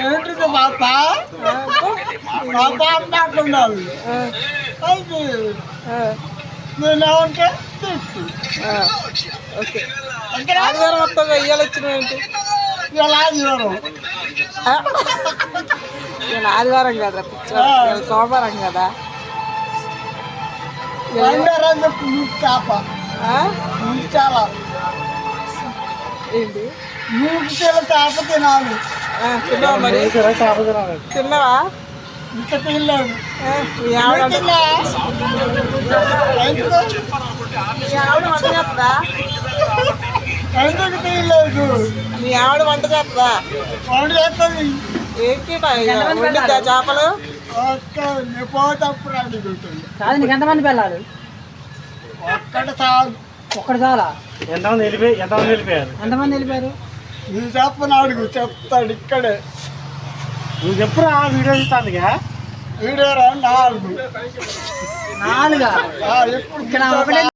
ఏంటిది పాప? పాప నేనేమంటే తిట్టు. ఆ. ఓకే ఆదివారం. ఆదివారం? ఇవాళ ఆదివారం కదా సోమవారం కదా. చేప చాలా ఏంటి? చాలా చేప తినాలి. తిన్నావా మరి? తిన్నావా? మీ ఆవిడ వంట- చేస్తుందా? వంట చేస్తుందా? ఏంటి వండిద్దా చేపలు? కాదు నీకు ఎంతమంది పిల్లలు? ఒక్కడ చాలు. ఒక్కడు చాలా? ఎంతమంది వెళ్ళిపోయి ఎంతమంది వెళ్ళిపోయారు? ఎంతమంది వెళ్ళిపోయారు? నువ్వు చెప్పను అడుగు చెప్తాడు ఇక్కడే. నువ్వు చెప్పురా వీడియో ఇస్తానుగా వీడియో రా నాలుగు నాలుగా ఎప్పుడు